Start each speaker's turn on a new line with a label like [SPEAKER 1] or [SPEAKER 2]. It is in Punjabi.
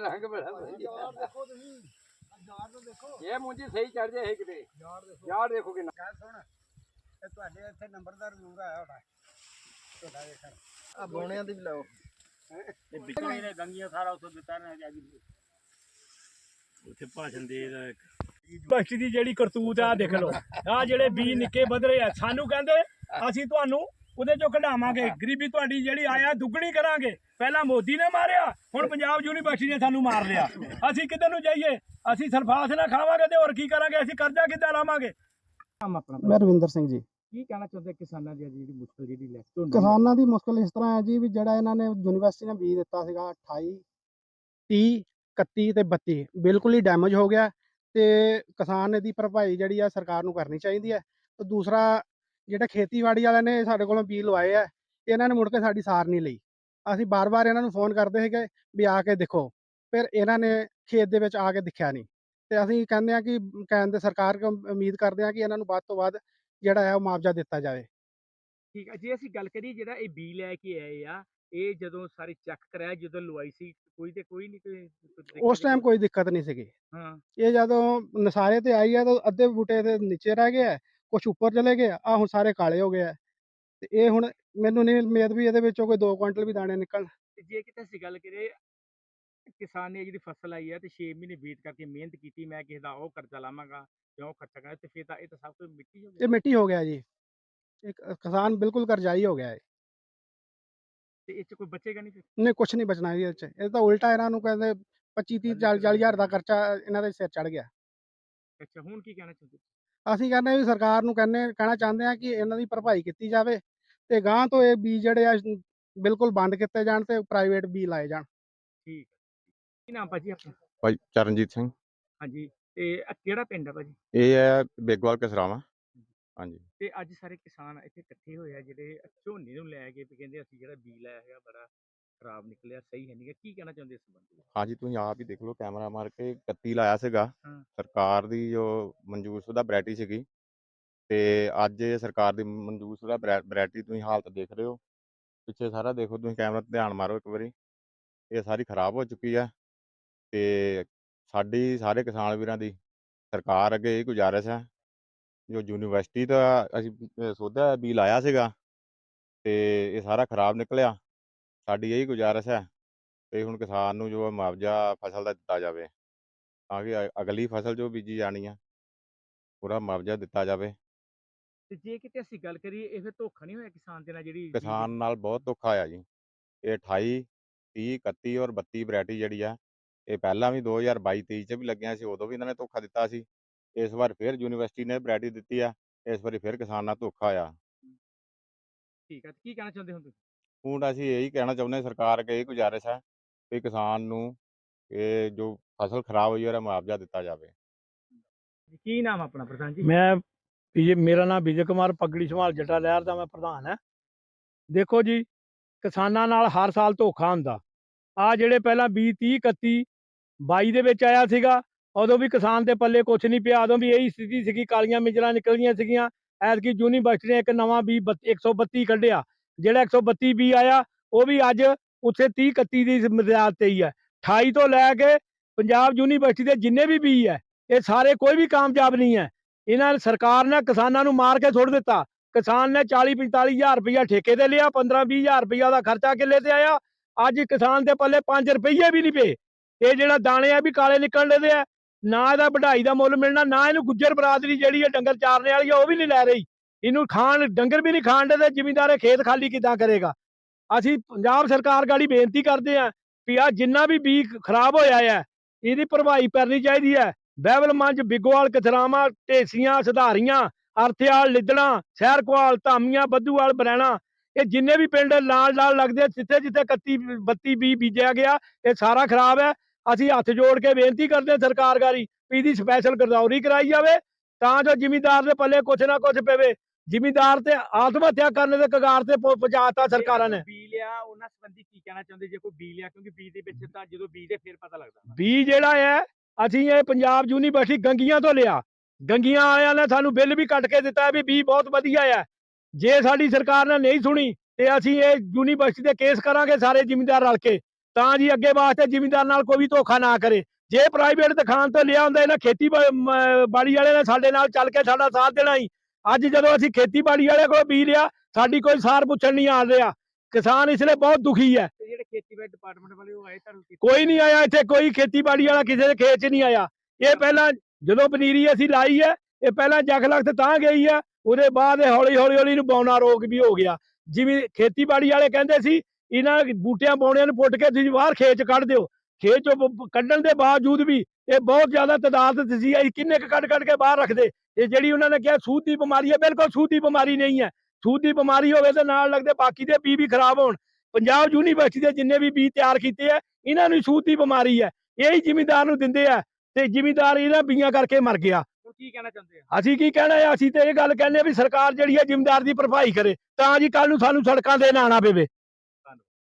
[SPEAKER 1] ਰੰਗ ਬੜਾ ਇਹ ਮੁੰਜੀ ਸਹੀ ਚੜ ਜਾਏ ਕਿਤੇ। ਯਾਰ ਦੇਖੋ। ਕਿੰਨਾ।
[SPEAKER 2] ਗੱਲ ਸੁਣ। ਇਹ ਤੁਹਾਡੇ ਇੱਥੇ ਨੰਬਰਦਾਰ ਜ਼ਰੂਰ ਆਇਆ ਹੋਣਾ। ਤੁਹਾਡਾ ਵੇਖਣ
[SPEAKER 3] ਆ ਬੋਣਿਆਂ ਦੀ ਵੀ ਲਾਓ।
[SPEAKER 2] ਇਹ ਵਿਚਾਰੇ ਨੇ ਗੰਗੀਆਂ ਸਾਰਾ ਉਥੋਂ ਦਿੱਤਾ ਨਾ ਜਾ ਉੱਥੇ ਭਾਸ਼ਣ ਦੇ ਰਿਹਾ ਇੱਕ
[SPEAKER 4] ਬਖਸ਼ ਦੀ ਜਿਹੜੀ ਕਰਤੂਤ ਆ ਦੇਖ ਲਓ। ਆ ਜਿਹੜੇ ਬੀ ਨਿੱਕੇ ਵਧ ਰਹੇ ਆ ਸਾਨੂੰ ਕਹਿੰਦੇ ਅਸੀਂ ਤੁਹਾਨੂੰ ਉਹਦੇ ਚੋਂ ਕਢਾਵਾਂਗੇ। ਗਰੀਬੀ ਤੁਹਾਡੀ ਜਿਹੜੀ ਆਇਆ ਦੁੱਗਣੀ ਕਰਾਂਗੇ। ਪਹਿਲਾਂ ਮੋਦੀ ਨੇ ਮਾਰਿਆ ਹੁਣ ਪੰਜਾਬ ਯੂਨੀਵਰਸਿਟੀ ਨੇ ਸਾਨੂੰ ਮਾਰ ਲਿਆ। ਅਸੀਂ ਕਿੱਧਰ ਨੂੰ ਜਾਈਏ? ਅਸੀਂ ਸਰਫਾਸ ਨਾ ਖਾਵਾਂਗੇ ਤੇ ਹੋਰ ਕੀ ਕਰਾਂਗੇ? ਅਸੀਂ ਕਰਜ਼ਾ ਕਿੱਦਾਂ ਲਾਵਾਂਗੇ?
[SPEAKER 3] ਮੈਂ ਰਵਿੰਦਰ ਸਿੰਘ ਜੀ।
[SPEAKER 5] ਕੀ ਕਹਿਣਾ ਚਾਹੁੰਦੇ ਕਿਸਾਨਾਂ ਦੀ ਜਿਹੜੀ ਮੁਸ਼ਕਲ ਜਿਹੜੀ ਲੈ ਝੋਨੇ ਦੀ?
[SPEAKER 3] ਕਿਸਾਨਾਂ ਦੀ ਮੁਸ਼ਕਲ ਇਸ ਤਰ੍ਹਾਂ ਹੈ ਜੀ ਵੀ ਜਿਹੜਾ ਇਹਨਾਂ ਨੇ ਯੂਨੀਵਰਸਿਟੀ ਨੇ ਬੀਜ ਦਿੱਤਾ ਸੀਗਾ 28 30 31 ਤੇ 32 ਬਿਲਕੁਲ ਹੀ ਡੈਮੇਜ ਹੋ ਗਿਆ। ਤੇ ਕਿਸਾਨ ਦੀ ਭਰਪਾਈ ਜਿਹੜੀ ਆ ਸਰਕਾਰ ਨੂੰ ਕਰਨੀ ਚਾਹੀਦੀ ਹੈ। ਤੇ ਦੂਸਰਾ ਜਿਹੜਾ ਖੇਤੀਬਾੜੀ ਵਾਲਿਆਂ ਨੇ ਸਾਡੇ ਕੋਲੋਂ ਬੀਜ ਲਵਾਏ ਆ, ਇਹਨਾਂ ਨੇ ਮੁੜ ਕੇ ਸਾਡੀ ਸਾਰ ਨਹੀਂ ਲਈ। ਅਸੀਂ ਬਾਰ-ਬਾਰ ਇਹਨਾਂ ਨੂੰ ਫੋਨ ਕਰਦੇ ਸੀਗੇ ਵੀ ਆ ਕੇ ਦੇਖੋ, ਫਿਰ ਇਹਨਾਂ ਨੇ ਖੇਤ ਦੇ ਵਿੱਚ ਆ ਕੇ ਦਿਖਿਆ ਨਹੀਂ। ਤੇ ਅਸੀਂ ਕਹਿੰਦੇ ਆ ਕਿ ਕਹਿੰਦੇ ਸਰਕਾਰ ਕੋਲ ਉਮੀਦ ਕਰਦੇ ਆ ਕਿ ਇਹਨਾਂ ਨੂੰ ਵੱਧ ਤੋਂ ਵੱਧ ਜਿਹੜਾ ਹੈ ਉਹ ਮੁਆਵਜ਼ਾ ਦਿੱਤਾ ਜਾਵੇ।
[SPEAKER 5] ਠੀਕ ਹੈ, ਜੇ ਅਸੀਂ ਗੱਲ ਕਰੀਏ ਜਿਹੜਾ ਇਹ ਬੀ ਲੈ ਕੇ ਆਏ ਆ ਇਹ ਜਦੋਂ ਸਾਰੇ ਚੈੱਕ ਕਰਾਇਆ ਜਦੋਂ ਲਵਾਈ ਸੀ ਕੋਈ ਤੇ ਕੋਈ ਨਹੀਂ ਕੋਈ
[SPEAKER 3] ਉਸ ਟਾਈਮ ਕੋਈ ਦਿੱਕਤ ਨਹੀਂ ਸੀਗੀ।
[SPEAKER 5] ਹਾਂ।
[SPEAKER 3] ਇਹ ਜਦੋਂ ਨਸਾਰੇ ਤੇ ਆਈ ਹੈ ਤਾਂ ਅੱਧੇ ਬੂਟੇ ਤੇ ਨੀਚੇ ਰਹਿ ਗਏ ਆ ਕੁਝ ਉੱਪਰ ਚਲੇ ਗਏ ਆ ਹੁਣ ਸਾਰੇ ਕਾਲੇ ਹੋ ਗਏ ਆ। ਤੇ ਇਹ ਹੁਣ ਮੈਨੂੰ ਨਹੀਂ ਉਮੀਦ ਵੀ ਇਹਦੇ ਵਿੱਚੋਂ ਕੋਈ 2 ਕੁਇੰਟਲ ਵੀ ਦਾਣੇ ਨਿਕਲਣ।
[SPEAKER 5] ਤੇ ਜੇ ਕਿਤੇ ਅਸੀਂ ਗੱਲ ਕਰੀਏ ਕਿਸਾਨ ਨੇ ਜਿਹੜੀ ਫਸਲ ਆਈ ਆ ਤੇ 6 ਮਹੀਨੇ ਵੇਟ ਕਰਕੇ ਮਿਹਨਤ ਕੀਤੀ ਮੈਂ ਕਿਸੇ ਦਾ ਉਹ ਕਰਜ਼ਾ ਲਾਵਾਂਗਾ ਜਾਂ ਉਹ ਖਰਚਾ ਕਰਾਂ ਤੇ ਫਿਰ ਤਾਂ ਇਹ ਤਾਂ ਸਭ ਕੁਝ ਮਿੱਟੀ ਹੋ
[SPEAKER 3] ਇਹ
[SPEAKER 5] ਗਿਆ।
[SPEAKER 3] ਮਿੱਟੀ ਹੋ ਗਿਆ ਜੀ। ਇੱਕ ਕਿਸਾਨ ਬਿਲਕੁਲ ਕਰਜ਼ਾਈ ਹੋ ਗਿਆ ਹੈ
[SPEAKER 5] ਤੇ ਇਹ ਚ ਕੋਈ ਬਚੇਗਾ ਨਹੀਂ ਫਿਰ?
[SPEAKER 3] ਨਹੀਂ ਕੁਝ ਨਹੀਂ ਬਚਣਾ ਇਹਦੇ ਵਿੱਚ ਇਹ ਤਾਂ ਉਲਟਾ ਇਹਨਾਂ ਨੂੰ ਕਹਿੰਦੇ 25 30 40 40 ਹਜ਼ਾਰ ਦਾ ਖਰਚਾ ਇਹਨਾਂ ਦੇ ਸਿਰ ਚੜ ਗਿਆ।
[SPEAKER 5] ਅੱਛਾ ਹੁਣ ਕੀ ਕਹਿਣਾ ਚਾਹੁੰਦੇ?
[SPEAKER 3] ਅਸੀਂ ਕਹਿੰਦੇ ਵੀ ਸਰਕਾਰ ਨੂੰ ਕਹਿੰਦੇ ਕਹਿਣਾ ਚਾਹੁੰਦੇ ਆ ਕਿ ਇਹਨਾਂ ਦੀ ਭਰਪਾਈ ਕੀਤੀ ਜਾਵੇ ਤੇ ਗਾਂ ਤੋਂ ਇਹ ਬੀਜ ਜਿਹੜੇ ਆ ਬਿਲਕੁਲ ਬੰਦ ਕੀਤੇ ਜਾਣ ਤੇ ਪ੍ਰਾਈਵੇਟ ਬੀ ਲਾਏ ਜਾਣ।
[SPEAKER 5] ਠੀਕ ਕੀ ਨਾਮ ਭਾਜੀ ਆਪਣਾ?
[SPEAKER 6] ਭਾਈ ਚਰਨਜੀਤ ਸਿੰਘ।
[SPEAKER 5] ਹਾਂਜੀ ਤੇ ਇਹ ਕਿਹੜਾ ਪਿੰਡ ਹੈ ਭਾਜੀ?
[SPEAKER 6] ਇਹ ਹੈ ਬੇਗਵਾਲ ਕਸਰਾਵਾ। ਹਾਂਜੀ।
[SPEAKER 5] ਤੇ ਅੱਜ ਸਾਰੇ ਕਿਸਾਨ ਇੱਥੇ ਇਕੱਠੇ ਹੋਏ ਆ ਜਿਹੜੇ ਝੋਨੇ ਨੂੰ ਲੈ ਕੇ ਵੀ ਕਹਿੰਦੇ ਅਸੀਂ ਜਿਹੜਾ ਬੀ ਲਾਇਆ ਹੈਗਾ ਬੜਾ ਖਰਾਬ ਨਿਕਲਿਆ ਸਹੀ ਹੈ ਨਹੀਂ। ਕੀ ਕਹਿਣਾ ਚਾਹੁੰਦੇ ਇਸ ਸੰਬੰਧੀ
[SPEAKER 6] ਹਾਂਜੀ ਤੁਸੀਂ ਆਪ ਹੀ ਦੇਖ ਲਓ ਕੈਮਰਾ ਮਾਰ ਕੇ 31 ਲਾਇਆ ਸੀਗਾ।
[SPEAKER 5] ਹਾਂ।
[SPEAKER 6] ਸਰਕਾਰ ਦੀ ਜੋ ਮਨਜ਼ੂਰਸ਼ੁਦਾ ਵੈਰਾਈਟੀ ਸੀਗੀ। ਤੇ ਅੱਜ ਇਹ ਸਰਕਾਰ ਦੀ ਮਨਜ਼ੂਰਸ਼ੁਦਾ ਵੈਰਾਈਟੀ ਤੁਸੀਂ ਹਾਲਤ ਦੇਖ ਰਹੇ ਹੋ। ਪਿੱਛੇ ਸਾਰਾ ਦੇਖੋ ਤੁਸੀਂ ਕੈਮਰਾ ਤੇ ਧਿਆਨ ਮਾਰੋ ਇੱਕ ਵਾਰੀ। ਇਹ ਸਾਰੀ ਖਰਾਬ ਹੋ ਚੁੱਕੀ ਆ। ਤੇ ਸਾਡੀ ਸਾਰੇ ਕਿਸਾਨ ਵੀਰਾਂ ਦੀ ਸਰਕਾਰ ਅੱਗੇ ਇਹ ਗੁਜ਼ਾਰਿਸ਼ ਹੈ ਜੋ ਯੂਨੀਵਰਸਿਟੀ ਦਾ ਅਸੀਂ ਸੋਧਿਆ ਵੀ ਲਾਇਆ ਸੀਗਾ ਤੇ ਇਹ ਸਾਰਾ ਖਰਾਬ ਨਿਕਲਿਆ। ਸਾਡੀ ਇਹੀ ਗੁਜ਼ਾਰਿਸ਼ ਹੈ ਤੇ ਹੁਣ ਕਿਸਾਨ ਨੂੰ ਜੋ ਮੁਆਵਜ਼ਾ ਫਸਲ ਦਾ ਦਿੱਤਾ ਜਾਵੇ ਤਾਂ ਕਿ ਅ- ਅਗਲੀ ਫਸਲ ਜੋ ਬੀਜੀ ਜਾਣੀ ਆ ਪੂਰਾ ਮੁਆਵਜ਼ਾ ਦਿੱਤਾ ਜਾਵੇ।
[SPEAKER 5] ਤੇ ਜੇ ਕਿਤੇ ਅਸੀਂ ਗੱਲ ਕਰੀਏ ਇਹ ਫਿਰ ਧੋਖਾ ਨਹੀਂ ਹੋਇਆ ਕਿਸਾਨ ਦੇ ਨਾਲ ਜਿਹੜੀ ਬੀਜ-
[SPEAKER 6] ਕਿਸਾਨ ਨਾਲ ਬਹੁਤ ਧੋਖਾ ਹੋਇਆ ਜੀ। ਇਹ 28 30 31 ਔਰ 32 ਵੈਰਾਈਟੀ ਜਿਹੜੀ ਆ ਇਹ ਪਹਿਲਾਂ ਵੀ 2022 23 ਚ ਵੀ ਲੱਗਿਆ ਸੀ ਉਦੋਂ ਵੀ ਇਹਨਾਂ ਨੇ ਧੋਖਾ ਦਿੱਤਾ ਸੀ। ਇਸ ਵਾਰ ਫਿਰ ਯੂਨੀਵਰਸਿਟੀ ਨੇ ਵੈਰਾਈਟੀ ਦਿੱਤੀ ਆ ਇਸ ਵਾਰੀ ਫਿਰ ਕਿਸਾਨ ਨਾਲ ਧੋਖਾ ਹੋਇਆ
[SPEAKER 5] ਠੀਕ ਹੈ ਤੇ ਕੀ ਕਹਿਣਾ ਚਾਹੁੰਦੇ ਹੋ ਤੁਸੀਂ?
[SPEAKER 6] ਹੁਣ ਅਸੀਂ ਇਹੀ ਕਹਿਣਾ ਚਾਹੁੰਦੇ ਹਾਂ ਸਰਕਾਰ ਅੱਗੇ ਇਹ ਗੁਜ਼ਾਰਿਸ਼ ਹੈ ਕਿ ਕਿਸਾਨ ਨੂੰ ਇਹ ਜੋ ਫਸਲ ਖਰਾਬ ਹੋਈ ਹੈ ਉਹਦਾ ਮੁਆਵਜ਼ਾ ਦਿੱਤਾ ਜਾਵੇ।
[SPEAKER 5] ਜੀ, ਕੀ ਨਾਮ ਆਪਣਾ ਪ੍ਰਧਾਨ ਜੀ?
[SPEAKER 4] ਮੈਂ ਵਿਜੇ ਮੇਰਾ ਨਾਮ ਵਿਜੇ ਕੁਮਾਰ ਪਗੜੀ ਸੰਭਾਲ ਜੱਟਾ ਲਹਿਰ ਦਾ ਮੈਂ ਪ੍ਰਧਾਨ ਹੈ। ਦੇਖੋ ਜੀ ਕਿਸਾਨਾਂ ਨਾਲ ਹਰ ਸਾਲ ਧੋਖਾ ਹੁੰਦਾ। ਆ ਜਿਹੜੇ ਪਹਿਲਾਂ 20 30 31 22 ਦੇ ਵਿੱਚ ਆਇਆ ਸੀਗਾ ਉਦੋਂ ਵੀ ਕਿਸਾਨ ਦੇ ਪੱਲੇ ਕੁਝ ਨਹੀਂ ਪਿਆ, ਉਦੋਂ ਵੀ ਇਹੀ ਸਥਿਤੀ ਸੀਗੀ, ਕਾਲੀਆਂ ਮਿਜਲਾਂ ਨਿਕਲਦੀਆਂ ਸੀਗੀਆਂ। ਐਤਕੀ ਯੂਨੀਵਰਸਿਟੀ ਨੇ ਇੱਕ ਨਵਾਂ ਬੀ 132 ਕੱਢਿਆ। ਜਿਹੜਾ 132 ਬੀ ਆਇਆ, ਉਹ ਵੀ ਅੱਜ ਉੱਥੇ 30 31 ਦੀ ਮਿਆਦ ਤੇ ਹੀ ਹੈ। 28 ਤੋਂ ਲੈ ਕੇ ਪੰਜਾਬ ਯੂਨੀਵਰਸਿਟੀ ਦੇ ਜਿੰਨੇ ਵੀ ਬੀ ਹੈ, ਇਹ ਸਾਰੇ ਕੋਈ ਵੀ ਕਾਮਯਾਬ ਨਹੀਂ ਹੈ। ਇਹਨਾਂ ਨੇ, ਸਰਕਾਰ ਨੇ ਕਿਸਾਨਾਂ ਨੂੰ ਮਾਰ ਕੇ ਸੁੱਟ ਦਿੱਤਾ। ਕਿਸਾਨ ਨੇ 40 45 ਹਜ਼ਾਰ ਰੁਪਇਆ ਠੇਕੇ ਤੇ ਲਿਆ 15 20 ਹਜ਼ਾਰ ਰੁਪਇਆ ਦਾ ਖਰਚਾ ਕਿੱਲੇ ਤੇ ਆਇਆ। ਅੱਜ ਕਿਸਾਨ ਦੇ ਪੱਲੇ 5 ਰੁਪਏ ਵੀ ਨਹੀਂ ਪਏ। ਇਹ ਜਿਹੜਾ ਦਾਣੇ ਆ ਵੀ ਕਾਲੇ ਨਿਕਲਣ ਦੇ ਆ। ਨਾ ਇਹਦਾ ਵਢਾਈ ਦਾ ਮੁੱਲ ਮਿਲਣਾ, ਨਾ ਇਹਨੂੰ ਗੁੱਜਰ ਬਰਾਦਰੀ ਜਿਹੜੀ ਹੈ ਡੰਗਰ ਚਾਰਨੇ ਵਾਲੀ ਆ, ਉਹ ਵੀ ਨਹੀਂ ਲੈ ਰਹੀ। ਇਹਨੂੰ ਖਾਣ, ਡੰਗਰ ਵੀ ਨਹੀਂ ਖਾਣ ਦੇ ਤੇ ਜ਼ਿਮੀਂਦਾਰ ਇਹ ਖੇਤ ਖਾਲੀ ਕਿੱਦਾਂ ਕਰੇਗਾ? ਅਸੀਂ ਪੰਜਾਬ ਸਰਕਾਰ ਗਾੜੀ ਬੇਨਤੀ ਕਰਦੇ ਆ ਵੀ ਆ ਜਿੰਨਾ ਵੀ ਬੀ ਖਰਾਬ ਹੋਇਆ ਹੈ ਇਹਦੀ ਭਰਵਾਈ ਕਰਨੀ ਚਾਹੀਦੀ ਹੈ ਬਹਿਬਲ ਮੰਜ, ਬਿੱਗੋਵਾਲ ਕਥਰਾਵਾਂ ਢੇਸੀਆਂ, ਸੁਧਾਰੀਆਂ, ਅਰਥਿਆਲ, ਲਿੱਦਣਾ, ਸ਼ਹਿਰਕਵਾਲ, ਧਾਮੀਆਂ ਬੱਦੂਵਾਲ ਬਰੈਣਾ, ਇਹ ਜਿੰਨੇ ਵੀ ਪਿੰਡ ਲਾਲ ਲਾਲ ਲੱਗਦੇ ਜਿੱਥੇ ਜਿੱਥੇ 31 32 ਬੀ ਬੀਜਿਆ ਗਿਆ, ਇਹ ਸਾਰਾ ਖਰਾਬ ਹੈ ਅਸੀਂ ਹੱਥ ਜੋੜ ਕੇ ਬੇਨਤੀ ਕਰਦੇ ਹਾਂ ਸਰਕਾਰ ਗਾਰੀ ਵੀ ਇਹਦੀ ਸਪੈਸ਼ਲ ਗਰਦੌਰੀ ਕਰਾਈ ਜਾਵੇ ਤਾਂ ਜੋ ਜ਼ਿਮੀਂਦਾਰ ਦੇ ਪੱਲੇ ਕੁਛ ਨਾ ਕੁਛ ਪਵੇ। ਜ਼ਿਮੀਂਦਾਰ ਤੇ ਆਤਮ ਹੱਤਿਆ ਕਰਨ ਦੇ ਕਗਾਰ ਤੇ ਪਹੁ- ਪਹੁੰਚਾਤਾ ਸਰਕਾਰਾਂ ਨੇ।
[SPEAKER 5] ਬੀ ਲਿਆ ਉਹਨਾਂ ਸੰਬੰਧੀ ਕੀ ਕਹਿਣਾ ਚਾਹੁੰਦੇ? ਜੇ ਕੋਈ ਬੀ ਲਿਆ ਕਿਉਂਕਿ ਬੀ ਦੇ ਵਿੱਚ ਤਾਂ ਜਦੋਂ ਬੀ ਦੇ ਫਿਰ ਪਤਾ ਲੱਗਦਾ।
[SPEAKER 4] ਬੀ ਜਿਹੜਾ ਹੈ ਅਸੀਂ ਇਹ ਪੰਜਾਬ ਯੂਨੀਵਰਸਿਟੀ ਗੰਗੀਆਂ ਤੋਂ ਲਿਆ। ਗੰਗੀਆਂ ਵਾਲਿਆਂ ਨੇ ਸਾਨੂੰ ਬਿੱਲ ਵੀ ਕੱਟ ਕੇ ਦਿੱਤਾ ਵੀ ਬੀ ਬਹੁਤ ਵਧੀਆ ਹੈ। ਜੇ ਸਾਡੀ ਸਰਕਾਰ ਨੇ ਨਹੀਂ ਸੁਣੀ ਤੇ ਅਸੀਂ ਇਹ ਯੂਨੀਵਰਸਿਟੀ ਤੇ ਕੇਸ ਕਰਾਂਗੇ ਸਾਰੇ ਜ਼ਿਮੀਂਦਾਰ ਰਲ ਕੇ। ਤਾਂ ਜੀ ਅੱਗੇ ਵਾਸਤੇ ਜ਼ਿਮੀਂਦਾਰ ਨਾਲ ਕੋਈ ਵੀ ਧੋਖਾ ਨਾ ਕਰੇ। ਜੇ ਪ੍ਰਾਈਵੇਟ ਦੁਕਾਨ ਤੋਂ ਲਿਆ ਹੁੰਦਾ ਇਹਨਾਂ ਖੇਤੀ ਬਾੜੀ ਵਾਲੇ ਨੇ ਸਾਡੇ ਨਾਲ ਚੱਲ ਕੇ ਸਾਡਾ ਸਾਥ ਦੇਣਾ ਹੀ ਅੱਜ ਜਦੋਂ ਅਸੀਂ ਖੇਤੀਬਾੜੀ ਵਾਲੇ ਕੋਲ ਬੀ ਲਿਆ ਸਾਡੀ ਕੋਈ ਸਾਰ ਪੁੱਛਣ ਨਹੀਂ ਆ ਰਿਹਾ। ਕਿਸਾਨ ਇਸ ਲਈ ਬਹੁਤ ਦੁਖੀ ਹੈ।
[SPEAKER 5] ਤੇ ਜਿਹੜੇ ਖੇਤੀਬਾੜੀ ਡਿਪਾਰਟਮੈਂਟ ਵਾਲੇ ਉਹ ਆਏ ਤੁਹਾਨੂੰ ਕਿਤੇ?
[SPEAKER 4] ਕੋਈ ਨਹੀਂ ਆਇਆ ਇੱਥੇ ਕੋਈ ਖੇਤੀਬਾੜੀ ਵਾਲਾ ਕਿਸੇ ਦੇ ਖੇਤ 'ਚ ਨਹੀਂ ਆਇਆ। ਇਹ ਪਹਿਲਾਂ ਜਦੋਂ ਪਨੀਰੀ ਅਸੀਂ ਲਾਈ ਹੈ ਇਹ ਪਹਿਲਾਂ ਜਖ ਲਖਤ ਤਾਂ ਗਈ ਹੈ ਉਹਦੇ ਬਾਅਦ ਹੌਲੀ ਹੌਲੀ ਹੌਲੀ ਨੂੰ ਬੌਨਾ ਰੋਗ ਵੀ ਹੋ ਗਿਆ। ਜਿਵੇਂ ਖੇਤੀਬਾੜੀ ਵਾਲੇ ਕਹਿੰਦੇ ਸੀ ਇਹਨਾਂ ਬੂਟਿਆਂ ਬੌਣਿਆਂ ਨੂੰ ਪੁੱਟ ਕੇ ਤੁਸੀਂ ਬਾਹਰ ਖੇਤ 'ਚ ਕੱਢ ਦਿਓ। ਖੇਤ 'ਚੋਂ ਬ- ਬ- ਕੱਢਣ ਦੇ ਬਾਵਜੂਦ ਵੀ ਇਹ ਬਹੁਤ ਜ਼ਿਆਦਾ ਤਦਾਦ ਸੀ ਅਸੀਂ ਕਿੰਨੇ ਕੁ ਕੱਢ ਕੱਢ ਕੇ ਬਾਹਰ ਰੱਖਦੇ। ਇਹ ਜਿਹੜੀ ਉਹਨਾਂ ਨੇ ਕਿਹਾ ਸੂਤ ਦੀ ਬਿਮਾਰੀ ਹੈ ਬਿਲਕੁਲ ਸੂਤ ਦੀ ਬਿਮਾਰੀ ਨਹੀਂ ਹੈ। ਸੂਤ ਦੀ ਬਿਮਾਰੀ ਹੋਵੇ ਤੇ ਨਾਲ ਲੱਗਦੇ ਬਾਕੀ ਦੇ ਬੀ ਵੀ ਖਰਾਬ ਹੋਣ। ਪੰਜਾਬ ਯੂਨੀਵਰਸਿਟੀ ਦੇ ਜਿੰਨੇ ਵੀ ਬੀ ਤਿਆਰ ਕੀਤੇ ਆ ਇਹਨਾਂ ਨੂੰ ਸੂਤ ਦੀ ਬਿਮਾਰੀ ਹੈ। ਇਹੀ ਜ਼ਿਮੀਂਦਾਰ ਨੂੰ ਦਿੰਦੇ ਆ ਤੇ ਜ਼ਿਮੀਂਦਾਰ ਇਹਨਾਂ ਬੀਆਂ ਕਰਕੇ ਮਰ ਗਿਆ।
[SPEAKER 5] ਕੀ ਕਹਿਣਾ ਚਾਹੁੰਦੇ ਆ?
[SPEAKER 4] ਅਸੀਂ ਕੀ ਕਹਿਣਾ ਹੈ? ਅਸੀਂ ਤੇ ਇਹ ਗੱਲ ਕਹਿੰਦੇ ਆ ਵੀ ਸਰਕਾਰ ਜਿਹੜੀ ਹੈ ਜ਼ਿਮੀਂਦਾਰ ਦੀ ਭਰਪਾਈ ਕਰੇ ਤਾਂ ਜੀ ਕੱਲ ਨੂੰ ਸਾਨੂੰ ਸੜਕਾਂ ਤੇ ਨਾ ਪਵੇ।